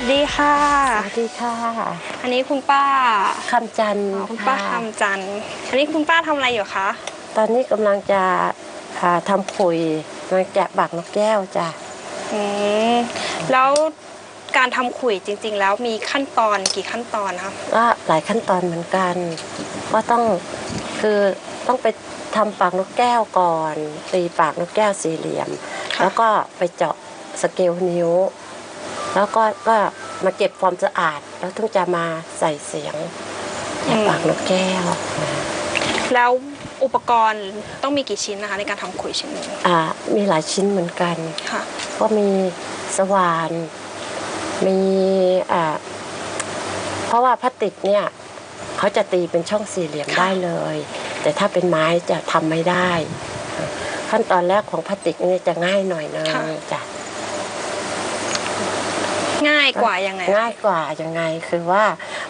วัสดีค่ะ สวัสดีค่ะ อันนี้คุณป้าคำจันทร์อ๋อคุณป้าค่ะคำจันทร์อันนี้คุณป้าทำอะไรอยู่คะตอนนี้กำลังจะอ่าทำขุยกำลังจะบักนกแก้วจ้ะอืมแล้วการทำขุยจริง ๆ แล้วมีขั้นตอนกี่ขั้นตอนคะก็หลายขั้นตอนเหมือนกันก็ต้องคือต้องไปทำปากนกแก้วก่อนตีปากนกแก้วสี่เหลี่ยมค่ะแล้วก็ไปเจาะสเกลนิ้ว แล้วก็ก็มาเก็บความสะอาด แล้วถึงจะมาใส่เสียงในปากนกแก้วแล้วอุปกรณ์ต้องมีกี่ชิ้นนะคะ ในการทำขุยชิ้นหนึ่งอ่ามีหลายชิ้นเหมือนกันค่ะก็มีสว่าน มีอ่าเพราะว่าพลาสติกเนี่ยเขาจะตีเป็นช่องสี่เหลี่ยมค่ะได้เลย แต่ถ้าเป็นไม้จะทำไม่ได้ ขั้นตอนแรกของพลาสติกนี่จะง่ายหน่อยนึงจ้ะ ง่ายกว่ายังไงง่ายกว่ายังไงคือว่า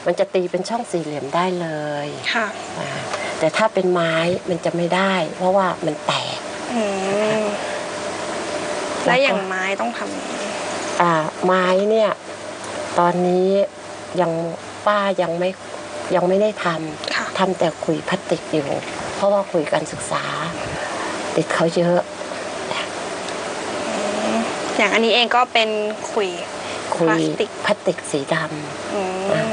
มันจะตีเป็นช่องสี่เหลี่ยมได้เลยค่ะอ่าแต่ถ้าเป็นไม้มันจะไม่ได้ เพราะว่ามันแตกอืมและอย่างไม้ต้องทำยังไงอ่า ไม้เนี่ย ตอนนี้ยังป้ายังไม่ยังไม่ได้ทค่ะำทำแต่ขุยพลาสติกอยู่ เพราะว่าขุยการศึกษาติดเขาเยอะอย่างอันนี้เองก็เป็นขุย ขุยพลาสติกพลาสติกสีดอืม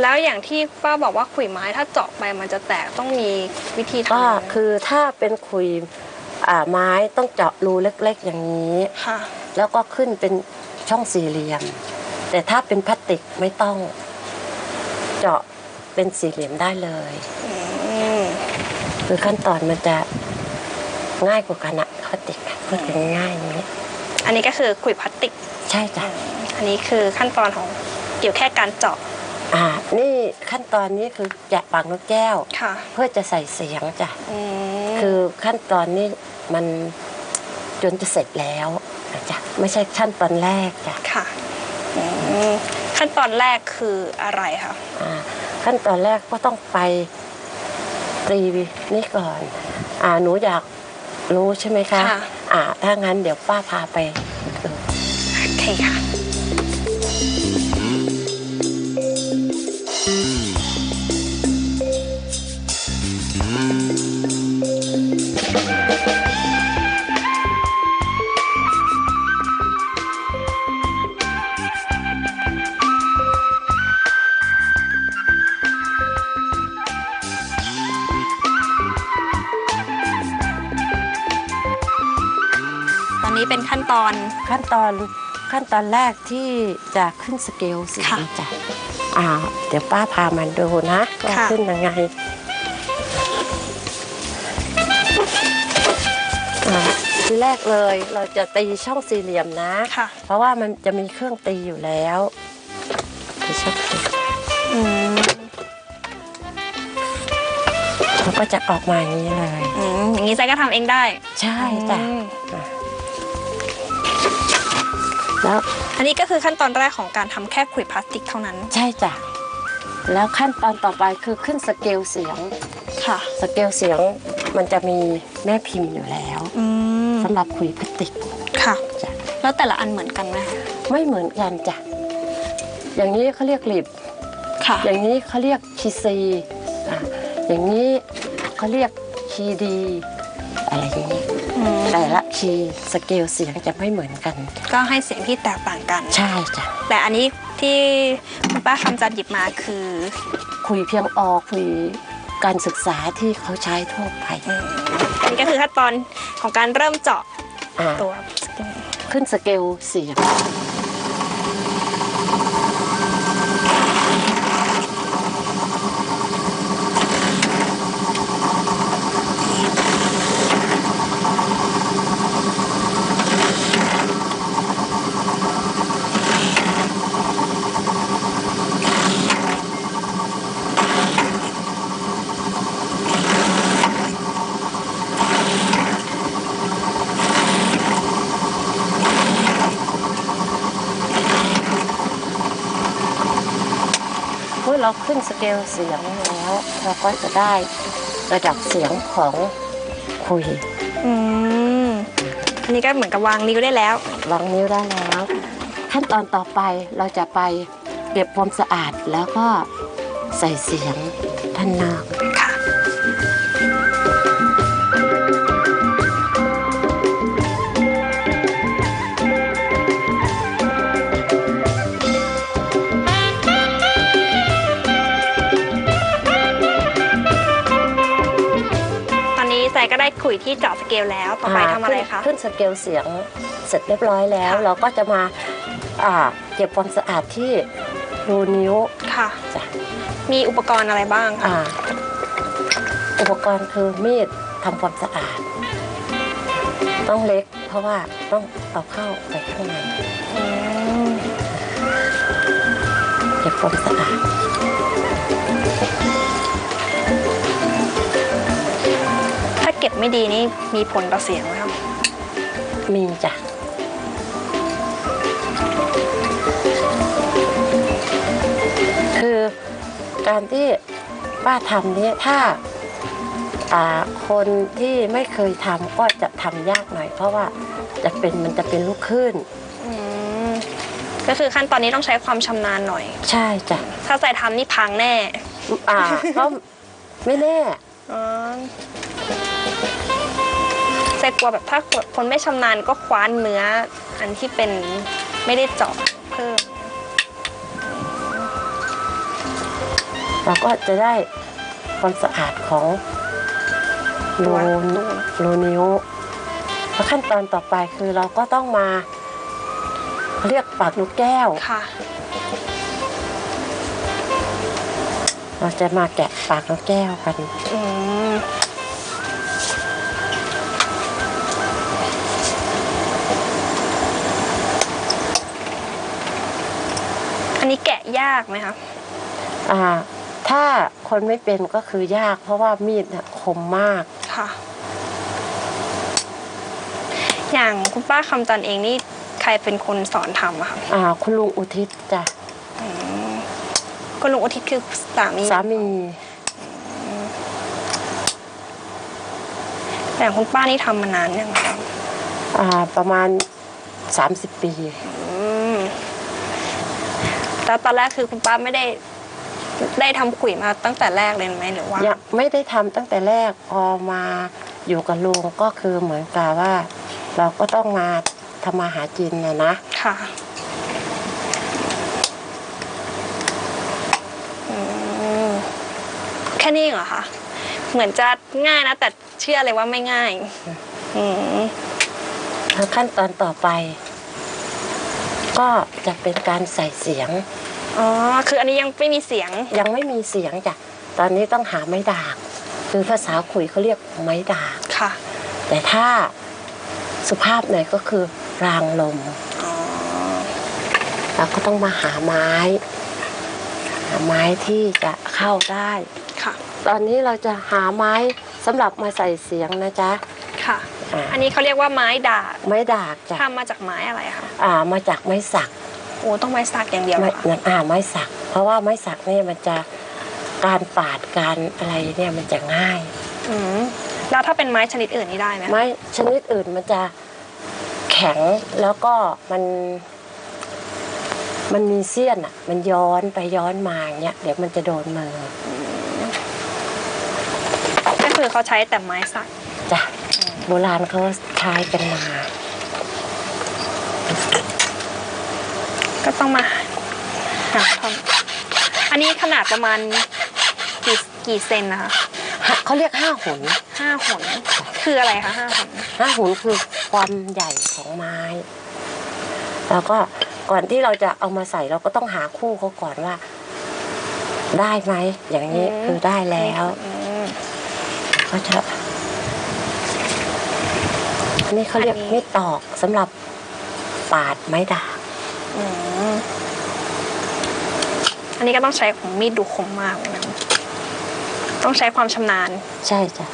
แล้วอย่างที่ป้าบอกว่าขุยไม้ถ้าเจาะไปมันจะแตกต้องมีวิธีำทำก็ยังไงคือถ้าเป็นขุยอ่าไม้ต้องเจาะรูเล็ก ๆ อย่างนี้ค่ะแล้วก็ขึ้นเป็นช่องสี่เหลี่ยม แต่ถ้าเป็นพลาสติกไม่ต้องเจาะเป็นสี่เหลี่ยมได้เลยอืมคือขั้นตอนมันจะง่ายกว่ากันอะพลาสติกอะพูดกันง่ายๆอย่างนี้ อันนี้ก็คือขุยพลาสติก ใช่จ้ะอันนี้คือขั้นตอนของเกี่ยวแค่การเจาะ อ่า นี่ขั้นตอนนี้คือแกะปากนกแก้ว ค่ะ เพื่อจะใส่เสียงจ้ะอืมคือขั้นตอนนี้มันจนจะเสร็จแล้วนะจ๊ะไม่ใช่ขั้นตอนแรกจ้ะค่ะอืมขั้นตอนแรกคืออะไรคะอ่าขั้นตอนแรกก็ต้องไปตีนี่ก่อน อ่าหนูอยากรู้ใช่ไหมคะค่ะ อ่าถ้างั้นเดี๋ยวป้าพาไปโอเคค่ะ ตอน ขั้นตอนขั้นตอนแรกที่จะขึ้นสเกลเสียงค่ะจ้ะอ่าเดี๋ยวป้าพามันดูนะว่าค่ะ ขึ้นยังไงอ่าทีแรกเลยเราจะตีช่องสี่เหลี่ยมนะ ค่ะ เพราะว่ามันจะมีเครื่องตีอยู่แล้วตีช่องสี่อืมมันก็จะออกมาอย่างนี้เลย อืมอย่างนี้ใจก็ทำเองได้ใช่จ้ะอืม แล้วอันนี้ก็คือขั้นตอนแรกของการทำแค่ขุยพลาสติกเท่านั้น ใช่จ้ะแล้วขั้นตอนต่อไปคือขึ้นสเกลเสียงค่ะ สเกลเสียงมันจะมีแม่พิมพ์อยู่แล้วอืมสำหรับคุยพลาสติกค่ะจ้ะแล้วแต่ละอันเหมือนกันไหมคะไม่เหมือนกันจ้ะอย่างนี้เขาเรียกลิบค่ะ อย่างนี้เขาเรียกคีซีอะอย่างนี้เขาเรียกคีดี อะไรอย่างนี้อืม แต่ละคีย์สเกลเสียงจะไม่เหมือนกัน ก็ให้เสียงที่แตกต่างกัน ใช่จ้ะแต่อันนี้ที่คุณป้าคำจันทร์หยิบมาคือ คุยเพียงออคุยการศึกษาที่เขาใช้ทั่วไปอืมอันนี้ก็คือขั้นตอนของการเริ่มเจาะอะตัว ขึ้นสเกลเสียง เมื่อเราขึ้นสเกลเสียงแล้ว เราก็จะได้ระดับเสียงของคุยอืมอันนี้ก็เหมือนกับวางนิ้วได้แล้ววางนิ้วได้แล้ว ขั้นตอนต่อไปเราจะไปเก็บความสะอาดแล้วก็ใส่เสียงท่านนอก ยที่เจาะสเกลแล้วต่อไปทำอะไรคะขึ้นขึ้นสเกลเสียงเสร็จเรียบร้อยแล้วค่ะเราก็จะมาอ่าเก็บความสะอาดที่รูนิ้วค่ะจ้ะมีอุปกรณ์อะไรบ้างคะอ่าอุปกรณ์คือมีดทำความสะอาด ต้องเล็กเพราะว่าต้องเอาเข้าไปข้างในอืมเก็บความสะอาด บไม่ดีนี่มีผลต่อเสียงไหมคะมีจ้ะคือการที่ป้าทำเนี่ยถ้าอ่าคนที่ไม่เคยทำก็จะทำยากหน่อย เพราะว่าจะเป็นมันจะเป็นลูกคลื่นอืมก็คือขั้นตอนนี้ต้องใช้ความชำนาญหน่อย ใช่จ้ะถ้าใจทำนี่พังแน่ อ่าก็ไม่แน่ อ๋อใจกลัวแบบถ้าคนไม่ชำนาญก็คว้านเนื้อ อันที่เป็นไม่ได้เจาะเพิ่มเราก็จะได้ความสะอาดของรูตัวรูนิ้วแล้วขั้นตอนต่อไปคือเราก็ต้องมาเรียกปากนกแก้วค่ะ เราจะมาแกะปากนกแก้วกันอืม อันนี้แกะยากไหมคะอ่า ถ้าคนไม่เป็นก็คือยาก เพราะว่ามีดเนี่ยคมมาก ค่ะ อย่างคุณป้าคำจันเองนี่ใครเป็นคนสอนทำอะคะอ่า คุณลุงอุทิศจ้ะอืมคุณลุงอุทิศคือสามีสามี แต่คุณป้านี่ทำมานานยังคะอ่า ประมาณ 30 ปี อืม แล้วตอนแรกคือคุณป้าไม่ได้ได้ทำขุยมาตั้งแต่แรกเลยไหมหรือว่า ยังไม่ได้ทำตั้งแต่แรกพอมาอยู่กับลุงก็คือเหมือนกับว่า เราก็ต้องมาทำมาหากินนะนะ ค่ะอืมแค่นี้เหรอคะ เหมือนจะง่ายนะ แต่เชื่อเลยว่าไม่ง่าย อืมแล้วขั้นตอนต่อไป ก็จะเป็นการใส่เสียง อ๋อ คืออันนี้ยังไม่มีเสียง ยังไม่มีเสียงจ้ะ ตอนนี้ต้องหาไม้ดากคือภาษาขุยเขาเรียกไม้ดากค่ะ แต่ถ้าสุภาพหน่อยก็คือรางลมอ๋อเราก็ต้องมาหาไม้ หาไม้ที่จะเข้าได้ ค่ะ ตอนนี้เราจะหาไม้สำหรับมาใส่เสียงนะจ๊ะ ค่ะ อ่าอันนี้เขาเรียกว่าไม้ด่างไม้ดากจ้ะทำมาจากไม้อะไรคะอ่ามาจากไม้สักโอ้ต้องไม้สักอย่างเดียวเหรไม้อคะนั่นอ่าไม้สัก เพราะว่าไม้สักเนี่ยมันจะการปาดการอะไรเนี่ยมันจะง่ายอืมแล้วถ้าเป็นไม้ชนิดอื่นนี่ได้ไหมคะไม้ชนิดอื่นมันจะแข็งแล้วก็มันมันมีเสี้ยนอะ มันย้อนไปย้อนมาอย่างเงี้ยเดี๋ยวมันจะโดนมือก็คือเขาใช้แต่ไม้สักจ้ะ โบราณเขาใช้กันมา ก็ต้องมาหาท่อนอันนี้ขนาดประมาณกี่กี่เซนนะคะเขาเรียกห้าหุนห้าหนคืออะไรคะห้าหนห้าหุนคือความใหญ่ของไม้ แล้วก็ก่อนที่เราจะเอามาใส่เราก็ต้องหาคู่เขาก่อนว่า ได้ไหมอย่างนี้คือได้แล้วอืมก็จะอั นนี้เขาเรียกอันนี้มีดตอกสำหรับปาดไม้ด่างอืมอันนี้ก็ต้องใช้ของมีดดูคมมากเลยนะต้องใช้ความชำนาญ ใช่จ้ะ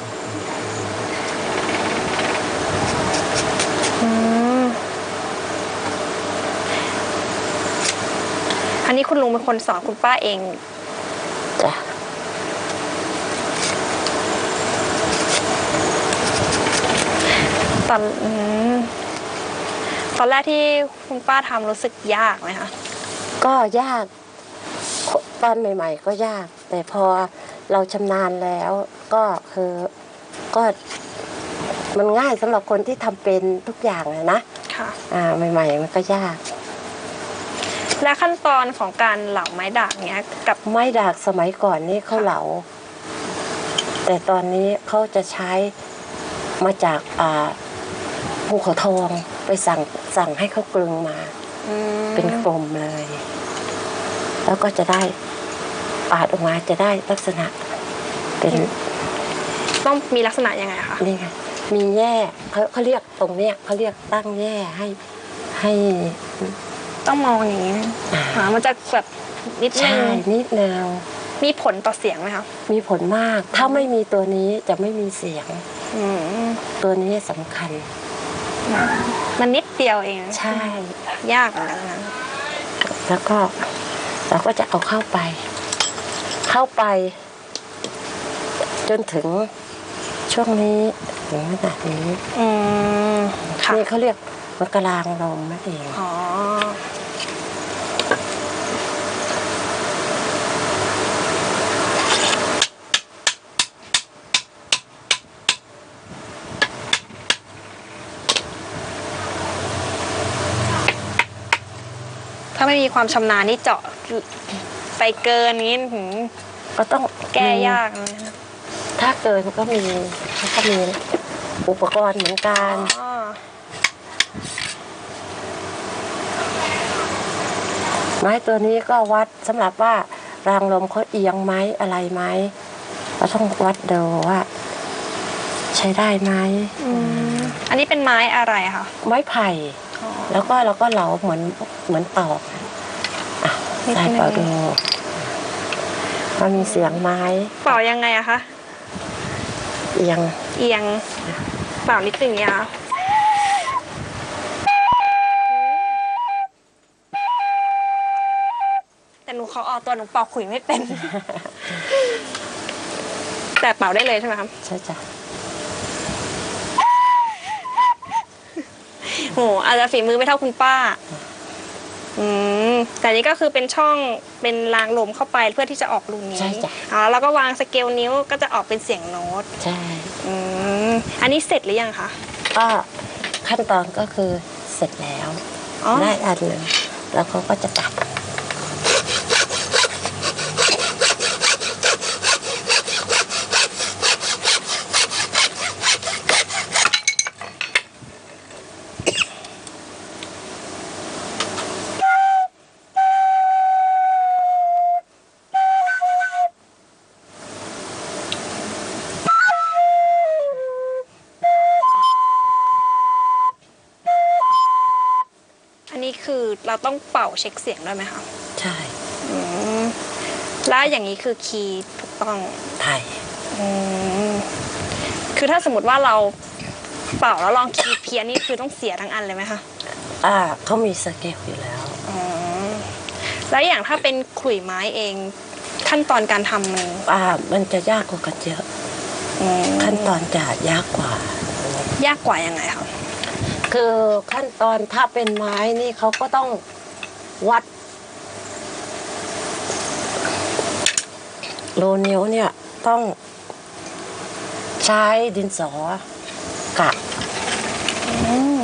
อืมอันนี้คุณลุงเป็นคนสอนคุณป้าเอง จ้ะ ตอนอืมตอนแรกที่คุณป้าทำรู้สึกยากไหมคะก็ยาก ตอนใหม่ ๆ ก็ยาก แต่พอเราชำนาญแล้วก็คือก็มันง่ายสำหรับคนที่ทำเป็นทุกอย่างเลยนะค่ะอ่าใหม่ ๆ มันก็ยาก และขั้นตอนของการเหลาไม้ด่างเนี้ย กับไม้ดากสมัยก่อนนี่เขาเหลา แต่ตอนนี้เขาจะใช้มาจากอ่า ภูเขาทองไปสั่งสั่งให้เขากลึงมาอืมเป็นกลมเลย แล้วก็จะได้ปาดออกมาจะได้ลักษณะ เป็นต้องมีลักษณะยังไงคะนี่ไงมีแย่เขาเขาเรียกตรงเนี้ยเขาเรียกตั้งแย่ให้ให้ต้องมองอย่างนี้อ่ามันจะแบบนิดนึใช่งนิดนึงมีผลต่อเสียงไหมคะ มีผลมาก ถ้าไม่มีตัวนี้จะไม่มีเสียงอืมตัวนี้สำคัญ มันนิดเดียวเองใช่ยากเหมือนกันนะแล้วก็เราก็จะเอาเข้าไป เข้าไป จนถึงช่วงนี้ถึงขนาดนี้อืมค่ะนี่เขาเรียกมะกรางลมนั่นเองอ๋อ ไม่มีความชำนาญนี่เจาะไปเกินนี้หือก็ต้องแก้มียากเลยนะถ้าเกินก็มีเขาก็มีอุปกรณ์เหมือนกัน อ๋อไม้ตัวนี้ก็วัดสำหรับว่ารางลมเขาเอียงไหมอะไรไหมเราต้องวัดดูว่า ใช้ได้ไหม อืมอันนี้เป็นไม้อะไรคะ ไม้ไผ่อ๋อ แล้วก็เราก็เหลาเหมือนเหมือนตอกอะนิดใส่นึงเป่าดูมันมีเสียงไม้เป่ายังไงอะคะเอียงเอียงเป่านิดนึงเนี่ยค่ะแต่หนูเขาออกตัวหนูเป่าขุยไม่เป็น แต่เป่าได้เลยใช่ไหมครับใช่จ้ะ หอาจจะฝีมือไม่เท่าคุณป้า อืมแต่นี่ก็คือเป็นช่องเป็นรางลมเข้าไปเพื่อที่จะออกรูนี้ใช่จ้ะ อ๋อแล้วก็วางสเกลนิ้วก็จะออกเป็นเสียงโน้ต ใช่ อืมอันนี้เสร็จหรือยังคะก็ขั้นตอนก็คือเสร็จแล้วอ๋อได้อันหนึ่งแล้วเขาก็จะตัด เราต้องเป่าเช็คเสียงด้วยไหมคะใช่อืมแล้วอย่างนี้คือคีย์ถูกต้องไทยอืมคือถ้าสมมติว่าเราเป่าแล้วลองคีย์เพี้ยนนี่คือต้องเสียทั้งอันเลยไหมคะอ่าเขามีสเกลอยู่แล้ว อ๋อแล้วอย่างถ้าเป็นขลุ่ยไม้เองขั้นตอนการทำมันอ่ามันจะยากกว่ากันเยอะ อืมขั้นตอนจะยากกว่า ยากกว่ายังไงคะ คือขั้นตอนถ้าเป็นไม้นี่เขาก็ต้องวัดโลนิ้วเนี่ยต้องใช้ดินสอกะอืม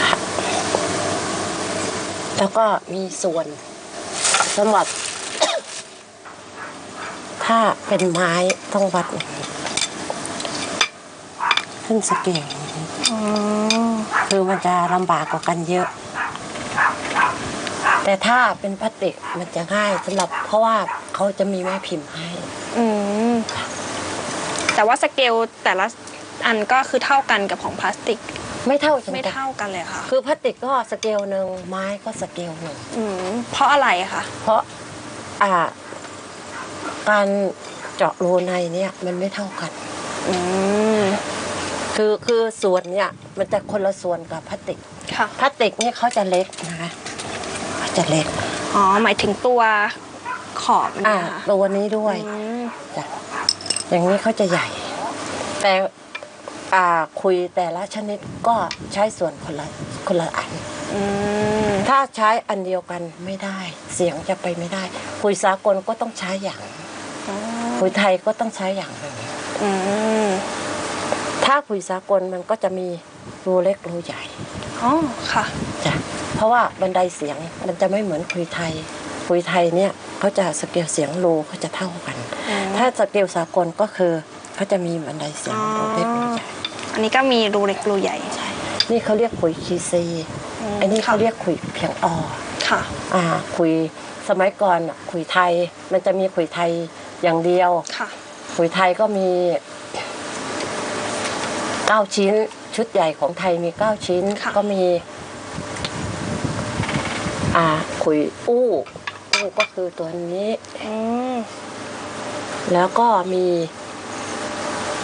กะแล้วก็มีส่วนสำหรับ ถ้าเป็นไม้ต้องวัดขึ้นสเกลอย่างนี้ คือมันจะลำบากกว่ากันเยอะ แต่ถ้าเป็นพลาสติกมันจะง่ายสำหรับ เพราะว่าเขาจะมีแม่พิมพ์ให้ อืมแต่ว่าสเกลแต่ละอันก็คือเท่ากันกับของพลาสติก ไม่เท่ากันไม่จ้ะเท่ากันเลยค่ะคือพลาสติกก็สเกลหนึ่งไม้ก็สเกลหนึ่ง อืมเพราะอะไรคะเพราะอ่า การเจาะรูในเนี่ยมันไม่เท่ากัน อืม คือคือส่วนเนี่ยมันจะคนละส่วนกับพลาสติกค่ะพลาสติกนี่เขาจะเล็กนะคะเขาจะเล็กอ๋อหมายถึงตัวขอบอ่าเนี่ยค่ะตัวนี้ด้วย อืมจ้ะอย่างนี้เขาจะใหญ่ แต่อ่าคุยแต่ละชนิดก็ใช้ส่วนคนละคนละอัน อืมถ้าใช้อันเดียวกันไม่ได้ เสียงจะไปไม่ได้ คุยสากลก็ต้องใช้อย่างอ๋อคุยไทยก็ต้องใช้อย่างหนึ่งอืม ถ้าคุยสากลมันก็จะมีรูเล็กรูใหญ่อ๋อค่ะจ้ะเพราะว่าบันไดเสียงมันจะไม่เหมือนคุยไทย คุยไทยเนี่ยเขาจะสเกลเสียงรูเขาจะเท่ากันอืมถ้าสเกลสากลก็คือเขาจะมีบันไดเสียงอ๋อรูเล็กรูใหญ่อันนี้ก็มีรูเล็กรูใหญ่นี่เขาเรียกคุยคีซีมอันนี้เขาค่ะเรียกคุยเพียงออค่ะอ่าคุยสมัยก่อนน่ะคุยไทยมันจะมีคุยไทยอย่างเดียวค่ะคุยไทยก็มี เก้าชิ้น ชุดใหญ่ของไทยมีเก้าชิ้นค่ะก็มีอ่าคุยอู้อู้ก็คือตัวนี้ อืมแล้วก็มี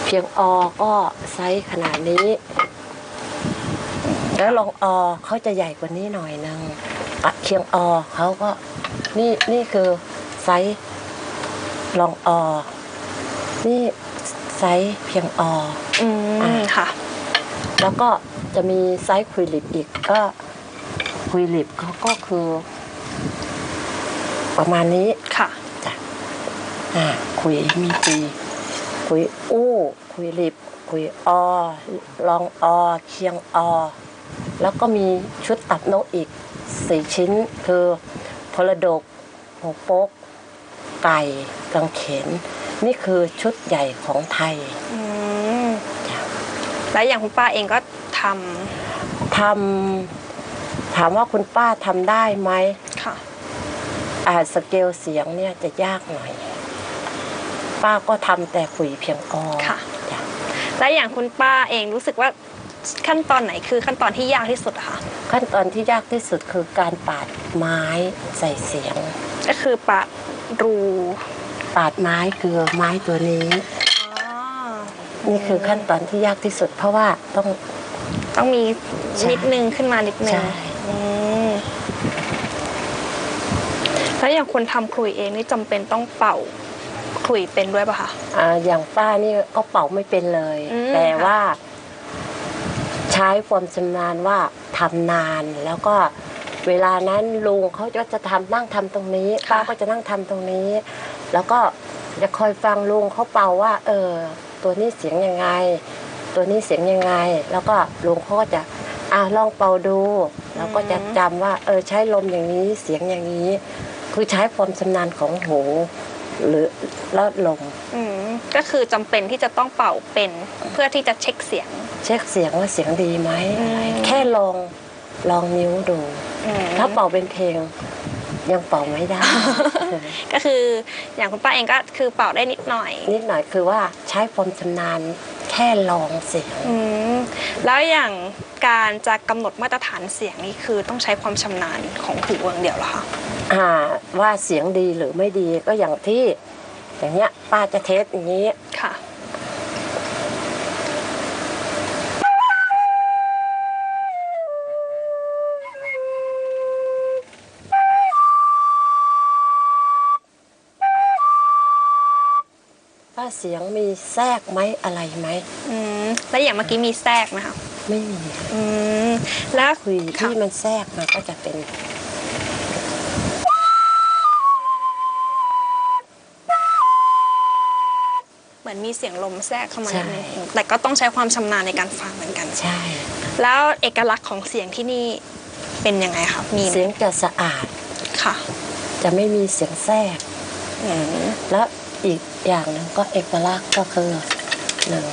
เพียงอก็ไซส์ขนาดนี้ แล้วลองอเขาจะใหญ่กว่านี้หน่อยนึงอะเคียงอเขาก็นี่นี่คือไซส์ลองอ นี่ไซส์เพียงออืมอ่าค่ะ แล้วก็จะมีไซส์คุยลิปอีกก็คุยลิปเขาก็คือ ประมาณนี้ค่ะจ้ะอ่าคุยมีคุยคุยอู้คุยลิบคุยออลองอเคียงอแล้วก็มีชุดตัดโนตอีกสี่ชิ้น คือพลดกหัวโป๊กไก่กังเขนนี่คือชุดใหญ่ของไทย อืมจ้ะ แล้วอย่างคุณป้าเองก็ททำถามว่าคุณป้าทำได้ไหมำค่ะอาสเกลเสียงเนี่ยจะยากหน่อย ป้าก็ทำแต่คุยเพียงอค่ะ จ้ะแล้วอย่างคุณป้าเองรู้สึกว่าขั้นตอนไหนคือขั้นตอนที่ยากที่สุดอะคะขั้นตอนที่ยากที่สุดคือการปาดไม้ใส่เสียง ก็คือปะรูปาดไม้คือไม้ตัวนี้อ๋อ นี่คือขั้นตอนที่ยากที่สุด เพราะว่าต้อง ต้องมีใช่ นิดนึงขึ้นมานิดนึงใช่ อืมแล้วอย่างคนทำขลุ่ยเองนี่จำเป็นต้องเป่าขลุ่ยเป็นด้วยป่ะคะ อ่าอย่างป้านี่ก็เป่าไม่เป็นเลย อืม แต่ว่า ใช้ความชำนาญว่าทำนานแล้วก็เวลานั้นลุงเขาก็จะทำนั่งทำตรงนี้ป้าก็จะนั่งทำตรงนี้ แล้วก็จะคอยฟังลุงเขาเป่าว่า เออ ตัวนี้เสียงยังไง ตัวนี้เสียงยังไง แล้วก็ลุงเขาก็จะอ่าลองเป่าดู แล้วก็จะจำว่าเออใช้ลมอย่างนี้เสียงอย่างนี้ คือใช้ความชำนาญของหูหรือแล้วลมอืมก็คือจำเป็นที่จะต้องเป่าเป็นเพื่อที่จะเช็คเสียง เช็คเสียงว่าเสียงดีไหมอืมอะไรแค่ลองลองนิ้วดูอืมถ้าเป่าเป็นเพลง ยังเป่าไม่ได้ ก็คืออย่างคุณป้าเองก็คือเป่าได้นิดหน่อย นิดหน่อยคือว่าใช้ความชำนาญแค่ลองเสียงอืมแล้วอย่างการจะกำหนดมาตรฐานเสียงนี่คือต้องใช้ความชำนาญของหูอย่างเดียวเหรอคะอ่าว่าเสียงดีหรือไม่ดีก็อย่างที่อย่างเงี้ยป้าจะเทสอย่างนี้ค่ะ เสียงมีแทรกไหมอะไรไหมอืมแล้วอย่างเมื่อกี้มีแทรกไหมคะไม่มีอืมแล้วคุยค่ะที่มันแทรกมาก็จะเป็นเหมือนมีเสียงลมแทรกเข้ามาใช่นิดนึงแต่ก็ต้องใช้ความชำนาญในการฟังเหมือนกันใช่ แล้วเอกลักษณ์ของเสียงที่นี่เป็นยังไงคะมีไหมเสียงจะสะอาดค่ะ จะไม่มีเสียงแทรกอืมแล้วอีก อย่างหนึ่งก็เอกลักษณ์ก็คือหนึ่ง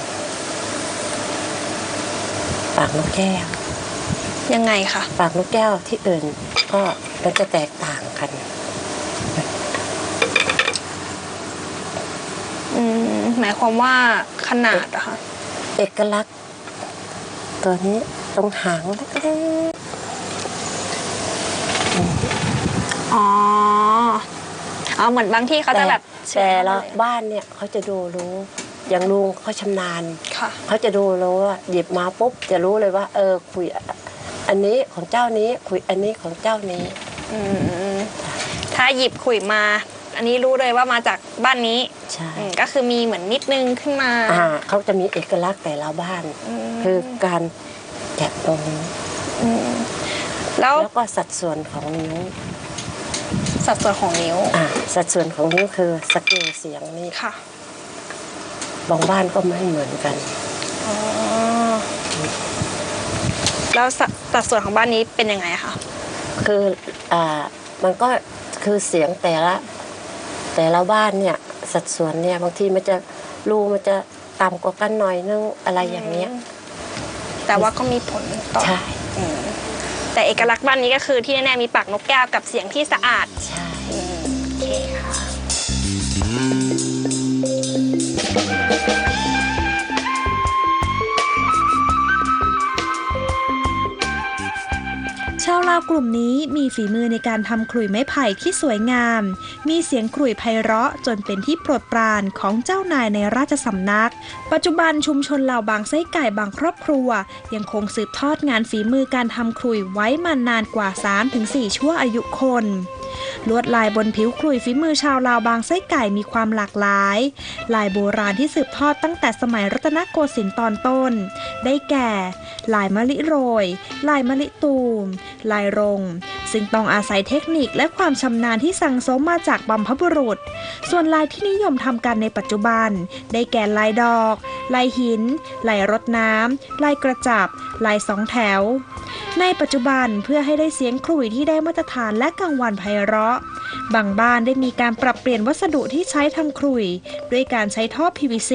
ปากนกแก้ว ยังไงคะปากนกแก้วที่อื่นก็มันจะแตกต่างกัน อืมหมายความว่าขนาดอะคะเอกลักษณ์ ตัวนี้ตรงหางเล็กอ๋อ อ๋อเหมือนบางที่ๆเขาจะแบบแต่ละเฉยๆบ้านเนี่ยเขาจะดูรู้อย่างลุงเขาชำนาญค่ะเขาจะดูรู้ว่าหยิบมาปุ๊บจะรู้เลยว่า เออคุยอันนี้ของเจ้านี้คุยอันนี้ของเจ้านี้อืมถ้าหยิบขุยมา อันนี้รู้เลยว่ามาจากบ้านนี้ใช่อืมก็คือมีเหมือนนิดนึงขึ้นมาอ่าเขาจะมีเอกลักษณ์แต่ละบ้านมคือการแกะตรงนี้มแล้วแล้วก็สัดส่วนของนิ้ว สัดส่วนของนิ้ว อ่าสัดส่วนของนิ้วคือสเกลเสียงนี่ค่ะบางบ้านก็ไม่เหมือนกัน อ๋อ แล้วสัดสัดส่วนของบ้านนี้เป็นยังไงคะ คืออ่ามันก็คือเสียงแต่ละ แต่ละบ้านเนี่ย สัดส่วนเนี่ยบางทีมันจะรูมันจะต่ำกว่ากันหน่อยนึงอะไรอย่างเนี้ย แต่ว่าก็มีผลต่อใช่อืมแต่เอกลักษณ์บ้านนี้ก็คือที่แน่ๆมีปากนกแก้วกับเสียงที่สะอาด ใช่อืมโอเค่ะชาวลาวกลุ่มนี้มีฝีมือในการทำขลุ่ยไม้ไผ่ที่สวยงาม มีเสียงขลุ่ยไพเราะจนเป็นที่โปรดปรานของเจ้านายในราชสำนัก ปัจจุบันชุมชนล่าบางไส้ไก่บางครอบครัว ยังคงสืบทอดงานฝีมือการทำขลุ่ยไว้มานานกว่า 3-4 ชั่วอายุคน ลวดลายบนผิวขลุ่ยฝีมือชาวลาวบางไส้ไก่มีความหลากหลาย ลายโบราณที่สืบทอดตั้งแต่สมัยรัตนโกสินทร์ตอนต้น ได้แก่ ลายมะลิโรย ลายมะลิตูม ลายรง ซึ่งต้องอาศัยเทคนิคและความชำนาญที่สั่งสมมาจากบัมพบุรุษ ส่วนลายที่นิยมทำกันในปัจจุบัน ได้แก่ลายดอก ลายหิน ลายรดน้ำ ลายกระจับ ลายสองแถว ในปัจจุบันเพื่อให้ได้เสียงขลุ่ยที่ได้มาตรฐานและกังวานไพเราะ บางบ้านได้มีการปรับเปลี่ยนวัสดุที่ใช้ทำขลุ่ย ด้วยการใช้ท่อ PVC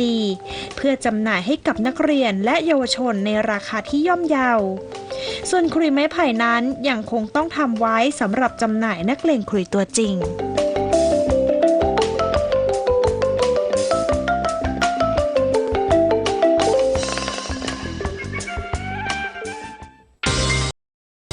เพื่อจำหน่ายให้กับนักเรียนและเยาวชนในราคาที่ย่อมเยาส่วนขลุ่ยไม้ไผ่นั้นยังคงต้องทำไว้สำหรับจำหน่ายนักเลงขลุ่ยตัวจริง